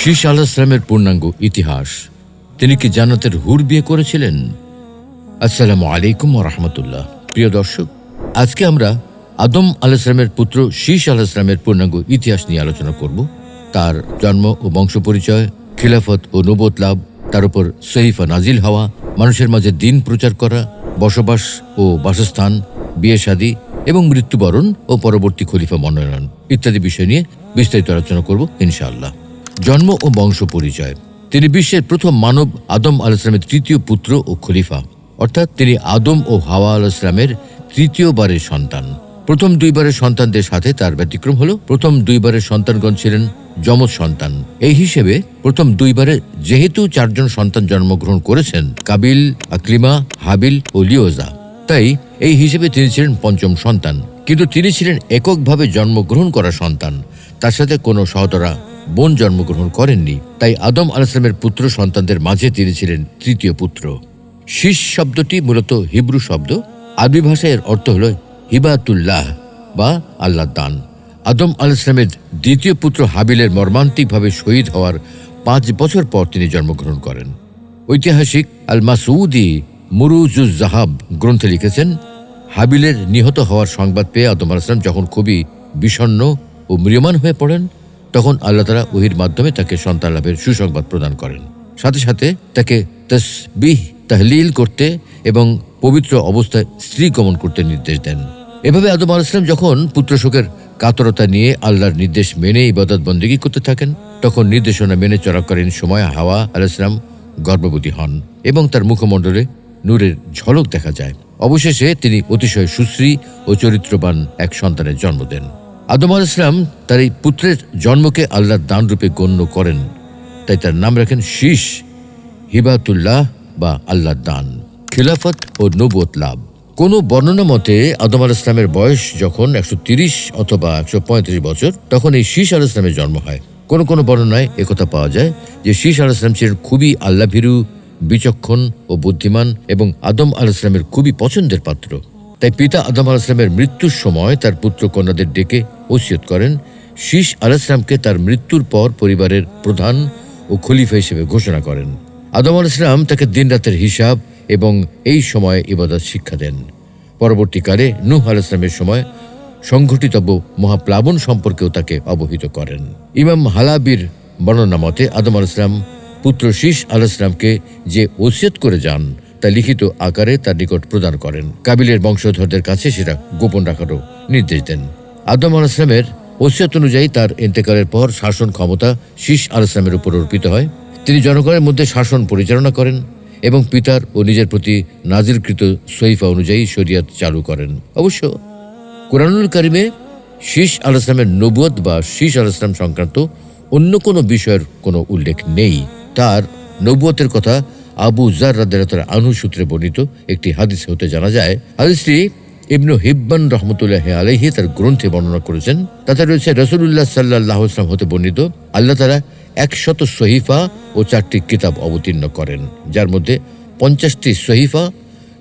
শীষ আলাহামের পূর্ণাঙ্গ ইতিহাস। তিনি কি জান্নাতের হুর বিয়ে করেছিলেন? আসসালামু আলাইকুম রহমতুল্লাহ। প্রিয় দর্শক, আজকে আমরা আদম আলাহিসামের পুত্র শীষ আলাহিসামের পূর্ণাঙ্গ ইতিহাস নিয়ে আলোচনা করব। তার জন্ম ও বংশ পরিচয় খিলাফত ও নবত লাভ, তার উপর সহিফা নাজিল হওয়া, মানুষের মাঝে দিন প্রচার করা, বসবাস ও বাসস্থান, বিয়ে শাদী এবং মৃত্যুবরণ ও পরবর্তী খলিফা মনোনয়ন ইত্যাদি বিষয় নিয়ে বিস্তারিত আলোচনা করব ইনশাআল্লাহ। জন্ম ও বংশ পরিচয়। তিনি বিশ্বের প্রথম মানব আদম আলাইসলামের তৃতীয় পুত্র ও খলিফা। অর্থাৎ তিনি আদম ও হাওয়া আলাইসলামের তৃতীয়বারের সন্তান। প্রথম দুইবারের সন্তানদের সাথে তার ব্যতিক্রম হল, প্রথম দুইবারের সন্তানগণ ছিলেন যমজ সন্তান। এই হিসেবে প্রথম দুইবারে যেহেতু চারজন সন্তান জন্মগ্রহণ করেছেন, কাবিল, আকলিমা, হাবিল ও লিওজা। তাই এই হিসেবে তিনি ছিলেন পঞ্চম সন্তান। কিন্তু তিনি ছিলেন এককভাবে জন্মগ্রহণ করা সন্তান। তার সাথে কোনো সহতরা বোন জন্মগ্রহণ করেননি। তাই আদম আলাইসলামের পুত্র সন্তানদের মাঝে তিনি ছিলেন তৃতীয় পুত্র। শীষ শব্দটি মূলত হিব্রু শব্দ। আরবি ভাষায় এর অর্থ হল হিবাতুল্লাহ বা আল্লাহ দান। আদম আলাইসলামের দ্বিতীয় পুত্র হাবিলের মর্মান্তিকভাবে শহীদ হওয়ার পাঁচ বছর পর তিনি জন্মগ্রহণ করেন। ঐতিহাসিক আল মাসউদি মুরুজুজ জাহাব গ্রন্থে লিখেছেন, হাবিলের নিহত হওয়ার সংবাদ পেয়ে আদম আলাইসলাম যখন খুবই বিষণ্ণ ও ম্রিয়মান হয়ে পড়েন, তখন আল্লাহ তালা ওহির মাধ্যমে তাকে সন্তান লাভের সুসংবাদ প্রদান করেন। সাথে সাথে তাকে তসবিহ, তাহলিল করতে এবং পবিত্র অবস্থায় স্ত্রী গমন করতে নির্দেশ দেন। এভাবে আদম আলাইসলাম যখন পুত্র শোকের কাতরতা নিয়ে আল্লাহর নির্দেশ মেনে ইবাদত বন্দিগি করতে থাকেন, তখন নির্দেশনা মেনে চলাকালীন সময় হাওয়া আলাইসলাম গর্ভবতী হন এবং তার মুখমণ্ডলে নূরের ঝলক দেখা যায়। অবশেষে তিনি অতিশয় সুশ্রী ও চরিত্রবান এক সন্তানের জন্ম দেন। আদম আল ইসলাম তার এই পুত্রের জন্মকে আল্লাহর দান রূপে গণ্য করেন। তাই তার নাম রাখেন শীষ, হিবাতুল্লাহ বা আল্লাহর দান। খিলাফত ও নবুয়ত লাভ। কোনো বর্ণনা মতে আদম আল ইসলামের বয়স যখন একশো তিরিশ অথবা একশো পঁয়ত্রিশ বছর, তখন এই শীষ আল ইসলামের জন্ম হয়। কোনো কোনো বর্ণনায় একথা পাওয়া যায় যে শীষ আল ইসলাম ছিলেন খুবই আল্লাভীরু বিচক্ষণ ও বুদ্ধিমান এবং আদম আল ইসলামের খুবই পছন্দের পাত্র। তাই পিতা আদম আল ইসলামের মৃত্যুর সময় তার পুত্র কন্যাদের ডেকে ওসিয়ত করেন। শীষ আল ইসলামকে তার মৃত্যুর পর পরিবারের প্রধান ও খলিফা হিসেবে ঘোষণা করেন। আদম আল ইসলাম তাকে দিনরাতের হিসাব এবং এই সময়ে ইবাদত শিক্ষা দেন। পরবর্তীকালে নূহ আল ইসলামের সময় সংঘটিতব্য মহাপ্লাবন সম্পর্কেও তাকে অবহিত করেন। ইমাম হালাবির বর্ণনা মতে আদম আল ইসলাম পুত্র শীষ আল ইসলামকে যে ওসিয়ত করে যান, তা লিখিত আকারে তার নিকট প্রদান করেন। কাবিলের বংশধরদের কাছে সেটা গোপন রাখারও নির্দেশ দেন। আদম আল ইসলামের ওসিয়ত অনুযায়ী তার ইন্তেকালের পর শাসন ক্ষমতা শীষ আল ইসলামের উপর অর্পিত হয়। তিনি জনগণের মধ্যে শাসন পরিচালনা করেন এবং পিতার ও নিজের প্রতি নাজিরকৃত সৈফা অনুযায়ী শরিয়াত চালু করেন। অবশ্য কোরআনুল কারিমে শীষ আল ইসলামের নবুয়ত বা শীষ আল ইসলাম সংক্রান্ত অন্য কোনো বিষয়ের কোনো উল্লেখ নেই। তার নবুয়তের কথা আবু জার রাদের আনু সূত্রে বর্ণিত একটি হাদিস হতে জানা যায়, হাদিসটি ইবনু হিব্বান রহমতুল্লাহ আলহি তার গ্রন্থে বর্ণনা করেছেন। তাতে রয়েছে রসুল্লাহ সাল্লাহ ইসলাম হতে বর্ণিত, আল্লাহ তারা একশত সহিফা ও চারটি কিতাব অবতীর্ণ করেন, যার মধ্যে পঞ্চাশটি সহিফা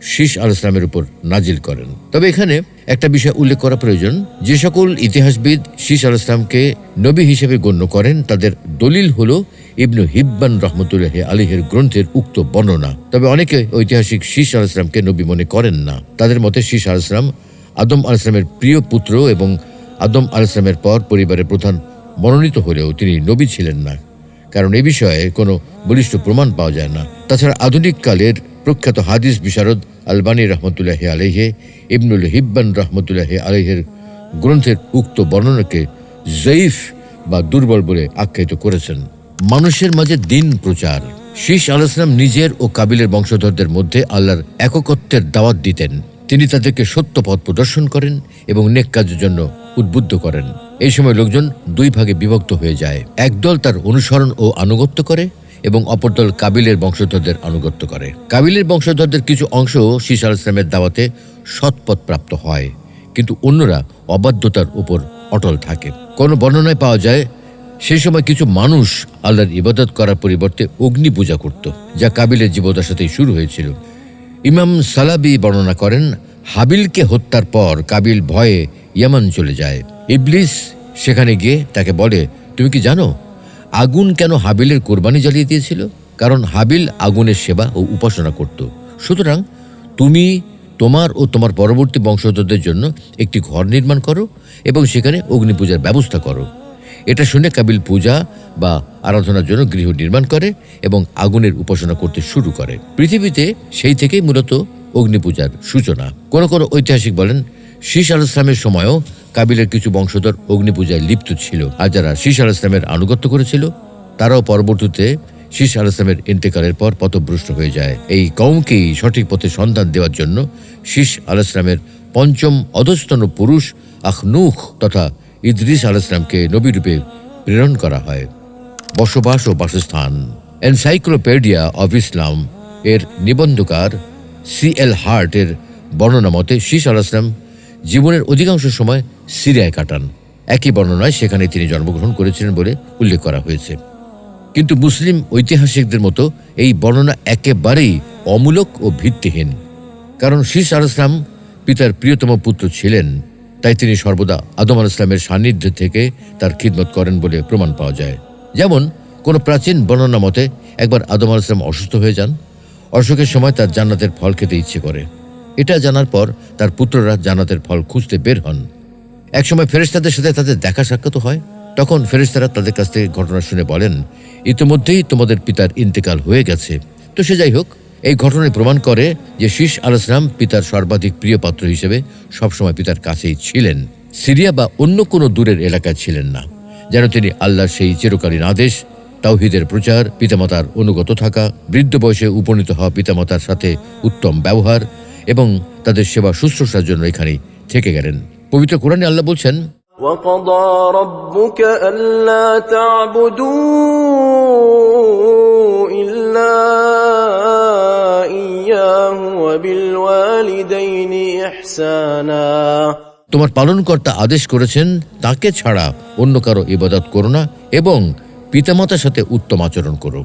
শীষ আল ইসলামের উপর নাজিল করেন। তবে এখানে একটা বিষয় উল্লেখ করা প্রয়োজন। যে সকল ইতিহাসবিদ শীষ আল ইসলামকে নবী হিসেবে গণ্য করেন, তাদের দলিল হল ইবনু হিব্বান রহমতুল্লাহ আলিহের গ্রন্থের উক্ত বর্ণনা। তবে অনেকে ঐতিহাসিক শীষ আল ইসলামকে নবী মনে করেন না। তাদের মতে শীষ আল ইসলাম আদম আল ইসলামের প্রিয় পুত্র এবং আদম আল ইসলামের পর পরিবারের প্রধান মনোনীত হলেও তিনি নবী ছিলেন না। কারণ এ বিষয়ে কোনো বলিষ্ঠ প্রমাণ পাওয়া যায় না। তাছাড়া আধুনিক কালের প্রখ্যাত হাদিস বিশারদ আলবানী রহমতুল্লাহ আলহে ইবনুল হিব্বান রহমতুল্লাহ আলহের গ্রন্থের উক্ত বর্ণনাকে জয়ীফ বা দুর্বল বলে আখ্যায়িত করেছেন। মানুষের মাঝে দিন প্রচার। শীষ আলাইসলাম নিজের ও কাবিলের বংশধরদের মধ্যে আল্লাহর এককত্বের দাওয়াত দিতেন। তিনি তাদেরকে সত্য পথ প্রদর্শন করেন এবং নেক কাজের জন্য উদ্বুদ্ধ করেন। এই সময় লোকজন দুই ভাগে বিভক্ত হয়ে যায়। একদল তার অনুসরণ ও আনুগত্য করে এবং অপর দল কাবিলের বংশধরদের আনুগত্য করে। কাবিলের বংশধরদের কিছু অংশ শীষ আল ইসলামের দাওয়াতে সৎপথ প্রাপ্ত হয়, কিন্তু অন্যরা অবাধ্যতার উপর অটল থাকে। কোনো বর্ণনায় পাওয়া যায়, সেই সময় কিছু মানুষ আল্লাহর ইবাদত করার পরিবর্তে অগ্নি পূজা করত, যা কাবিলের জীবদশাতেই শুরু হয়েছিল। ইমাম সালাবি বর্ণনা করেন, হাবিলকে হত্যার পর কাবিল ভয়ে ইয়ামান চলে যায়। ইবলিস সেখানে গিয়ে তাকে বলে, তুমি কি জানো আগুন কেন হাবিলের কোরবানি জ্বালিয়ে দিয়েছিল? কারণ হাবিল আগুনের সেবা ও উপাসনা করত। সুতরাং তুমি তোমার ও তোমার পরবর্তী বংশধরদের জন্য একটি ঘর নির্মাণ করো এবং সেখানে অগ্নি পূজার ব্যবস্থা করো। এটা শুনে কাবিল পূজা বা আরাধনার জন্য গৃহ নির্মাণ করে এবং আগুনের উপাসনা করতে শুরু করে। পৃথিবীতে সেই থেকেই মূলত অগ্নি পূজার সূচনা। কোনো কোনো ঐতিহাসিক বলেন শীষ আল ইসলামের সময়ও কাবিলের কিছু বংশধর অগ্নি পূজায় লিপ্ত ছিল। আর যারা শীষ আল ইসলামের আনুগত্য করেছিল, তারাও পরবর্তীতে শীষ আল ইসলামের ইন্তেকালের পর পথভ্রষ্ট হয়ে যায়। এই কৌমকেই সঠিক পথে সন্ধান দেওয়ার জন্য শীষ আল ইসলামের পঞ্চম অধস্তন পুরুষ আখনুখ তথা ইদ্রিস আল ইসলামকে নবীরূপে প্রেরণ করা হয়। বসবাস ও বাসস্থান। এনসাইক্লোপেডিয়া অব ইসলাম এর নিবন্ধকার সি এল হার্ট এর বর্ণনা মতে শীষ আল ইসলাম জীবনের অধিকাংশ সময় সিরিয়ায় কাটান। একই বর্ণনায় সেখানে তিনি জন্মগ্রহণ করেছিলেন বলে উল্লেখ করা হয়েছে। কিন্তু মুসলিম ঐতিহাসিকদের মতো এই বর্ণনা একেবারেই অমূলক ও ভিত্তিহীন। কারণ শীষ আল ইসলাম পিতার প্রিয়তম পুত্র ছিলেন, তাই তিনি সর্বদা আদম আল ইসলামের সান্নিধ্য থেকে তার খিদমত করেন বলে প্রমাণ পাওয়া যায়। যেমন, কোনো প্রাচীন বর্ণনা মতে একবার আদম আল ইসলাম অসুস্থ হয়ে যান, অসুখের সময় তার জান্নাতের ফল খেতে ইচ্ছে করে। এটা জানার পর তার পুত্ররা জান্নাতের ফল খুঁজতে বের হন। একসময় ফেরেশতাদের সাথে তাদের দেখা সাক্ষাৎ হয়। তখন ফেরেশতারা তাদের কাছ থেকে ঘটনা শুনে বলেন, ইতিমধ্যেই তোমাদের পিতার ইন্তেকাল হয়ে গেছে। তো সে যাই হোক, এই ঘটনায় প্রমাণ করে যে শীষ আল ইসলাম পিতার সর্বাধিক প্রিয় পাত্র হিসেবে সবসময় পিতার কাছেই ছিলেন। সিরিয়া বা অন্য কোনো দূরের এলাকায় ছিলেন না। যেন তিনি আল্লাহর সেই চিরকালীন আদেশ, তাওহিদের প্রচার, পিতামাতার অনুগত থাকা, বৃদ্ধ বয়সে উপনীত হওয়া পিতামাতার সাথে উত্তম ব্যবহার এবং তাদের সেবা শুশ্রূষার জন্য এখানেই থেকে গেলেন পবিত্র কোরআনে আল্লাহ বলছেন وقضى ربك ألا تعبدوا إلا إياه وبالوالدين إحسانا তোমার পালনকর্তা আদেশ করেছেন তাকে ছাড়া অন্য কারো ইবাদত করো না এবং পিতামাতার সাথে উত্তম আচরণ করো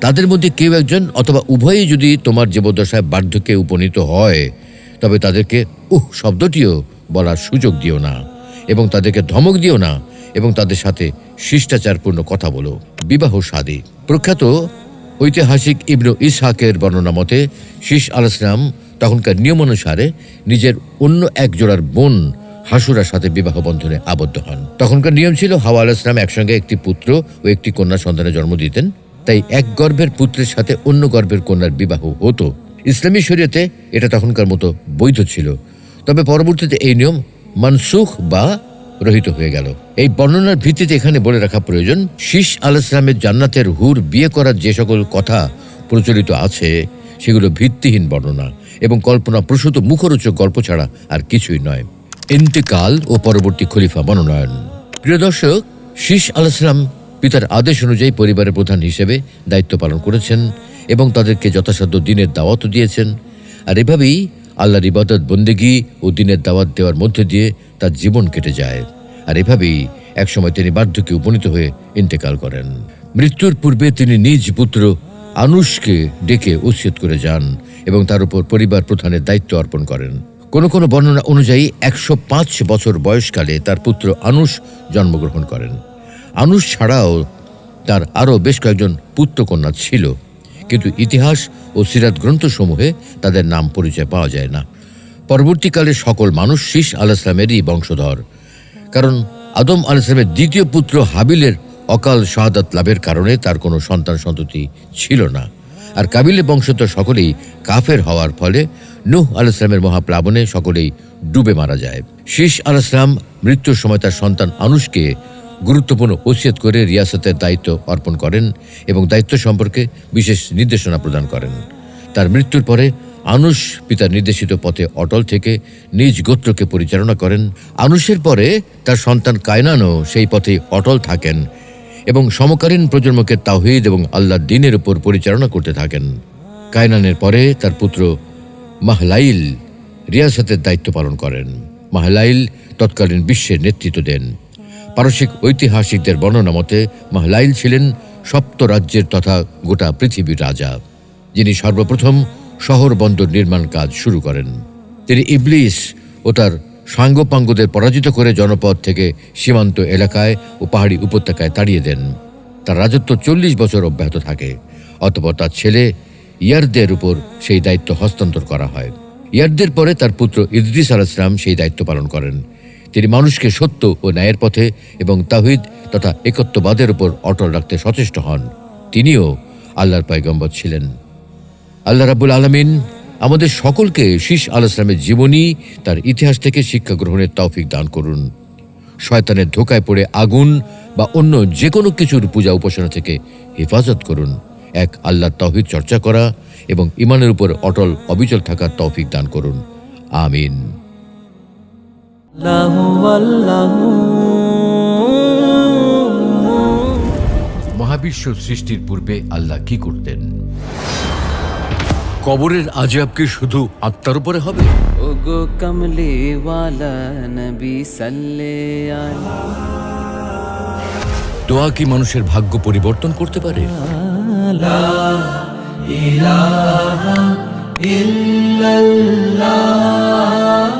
তাদের মধ্যে কেউ একজন অথবা উভয়ই যদি তোমার জীবদশায় বার্ধক্যে উপনীত হয়, তবে তাদেরকে উহ শব্দটিও বলার সুযোগ দিও না এবং তাদেরকে ধমক দিও না এবং তাদের সাথে শিষ্টাচারপূর্ণ কথা বলো। বিবাহ সাদী। প্রখ্যাত ঐতিহাসিক ইবনু ইসহাকের বর্ণনা মতে শীষ আল ইসলাম তখনকার নিয়ম অনুসারে নিজের অন্য এক জোড়ার বোন হাসুরার সাথে বিবাহ বন্ধনে আবদ্ধ হন। তখনকার নিয়ম ছিল হাওয়া আল ইসলাম একসঙ্গে একটি পুত্র ও একটি কন্যা সন্তানের জন্ম দিতেন। তাই এক গর্ভের পুত্রের সাথে অন্য গর্ভের কন্যার বিবাহ হতো। ইসলামী শরীয়তে এটা তখনকার মতো বৈধ ছিল। তবে পরবর্তীতে এই নিয়ম মানসুখ বা রহিত হয়ে গেল। এই বর্ণনার ভিত্তিতে এখানে বলে রাখা প্রয়োজন শীষ আল ইসলামের জান্নাতের হুর বিয়ে করার যে সকল কথা প্রচলিত আছে, সেগুলো ভিত্তিহীন বর্ণনা এবং কল্পনা প্রসূত মুখরোচক গল্প ছাড়া আর কিছুই নয়। ইন্তেকাল ও পরবর্তী খলিফা মনোনয়ন। প্রিয় দর্শক শীষ আল ইসলাম পিতার আদেশ অনুযায়ী পরিবারের প্রধান হিসেবে দায়িত্ব পালন করেছেন এবং তাদেরকে যথাসাধ্য দিনের দাওয়াতও দিয়েছেন। আর এভাবেই আল্লাহর ইবাদত, বন্দেগি ও দিনের দাওয়াত দেওয়ার মধ্যে দিয়ে তার জীবন কেটে যায়। আর এভাবেই একসময় তিনি বার্ধক্যে উপনীত হয়ে ইন্তেকাল করেন। মৃত্যুর পূর্বে তিনি নিজ পুত্র আনুষকে ডেকে উচ্ছেদ করে যান এবং তার উপর পরিবার প্রধানের দায়িত্ব অর্পণ করেন। কোন কোন বর্ণনা অনুযায়ী একশো পাঁচ বছর বয়সকালে তার পুত্র আনুষ জন্মগ্রহণ করেন। আনুষ ছাড়াও তার আরও বেশ কয়েকজন পুত্রকন্যা ছিল। কিন্তু ইতিহাস ও সিরাত গ্রন্থসমূহে তাদের নাম পরিচয় পাওয়া যায় না। পরবর্তীকালে সকল মানুষ শীষ আল ইসলামেরই বংশধর। কারণ আদম আল ইসলামের দ্বিতীয় পুত্র হাবিলের অকাল শাহাদাত লাভের কারণে তার কোনো সন্তান সন্ততি ছিল না। আর কাবিলের বংশধর সকলেই কাফের হওয়ার ফলে নুহ আল ইসলামের মহাপ্লাবনে সকলেই ডুবে মারা যায়। শীষ আল ইসলাম মৃত্যুর সময় তার সন্তান আনুষকে গুরুত্বপূর্ণ ওসিয়ত করে রিয়াসতের দায়িত্ব অর্পণ করেন এবং দায়িত্ব সম্পর্কে বিশেষ নির্দেশনা প্রদান করেন। তার মৃত্যুর পরে আনুষ পিতার নির্দেশিত পথে অটল থেকে নিজ গোত্রকে পরিচালনা করেন। আনুষের পরে তার সন্তান কায়নানও সেই পথে অটল থাকেন এবং সমকালীন প্রজন্মকে তাহিদ এবং আল্লাহ দিনের উপর পরিচালনা করতে থাকেন। কায়নানের পরে তার পুত্র মাহলাইল রিয়াসতের দায়িত্ব পালন করেন। মাহলাইল তৎকালীন বিশ্বের নেতৃত্ব দেন। পারসিক ঐতিহাসিকদের বর্ণনা মতে, মাহলাইল ছিলেন সপ্ত রাজ্যের তথা গোটা পৃথিবীর রাজা, যিনি সর্বপ্রথম শহর বন্দর নির্মাণ কাজ শুরু করেন। তিনি ইবলিস ও তার সাঙ্গপাঙ্গদের পরাজিত করে জনপদ থেকে সীমান্ত এলাকায় ও পাহাড়ি উপত্যকায় তাড়িয়ে দেন। তার রাজত্ব চল্লিশ বছর অব্যাহত থাকে, অতপর তার ছেলে ইয়ারদের উপর সেই দায়িত্ব হস্তান্তর করা হয়। ইয়ারদের পরে তার পুত্র ইদ্রিস আল ইসলাম সেই দায়িত্ব পালন করেন। তিনি মানুষকে সত্য ও ন্যায়ের পথে এবং তাহিদ তথা একত্ববাদের উপর অটল রাখতে সচেষ্ট হন। তিনিও আল্লাহর পয়গম্বর ছিলেন। আল্লাহ রাবুল আলমিন আমাদের সকলকে শীষ আল ইসলামের জীবনী, তার ইতিহাস থেকে শিক্ষা গ্রহণের তৌফিক দান করুন। শয়তানের ধোকায় পড়ে আগুন বা অন্য যে কোনো কিছুর পূজা উপাসনা থেকে হেফাজত করুন। এক আল্লাহ তৌহিদ চর্চা করা এবং ইমানের উপর অটল অবিচল থাকার তৌফিক দান করুন। আমিন। মহাবিশ্ব সৃষ্টির পূর্বে আল্লাহ কি করতেন? কবরের আজাব কি শুধু আত্মার উপরে হবে? ওগো কমলে ওয়ালা নবী সাল্লে দোয়া কি মানুষের ভাগ্য পরিবর্তন করতে পারে?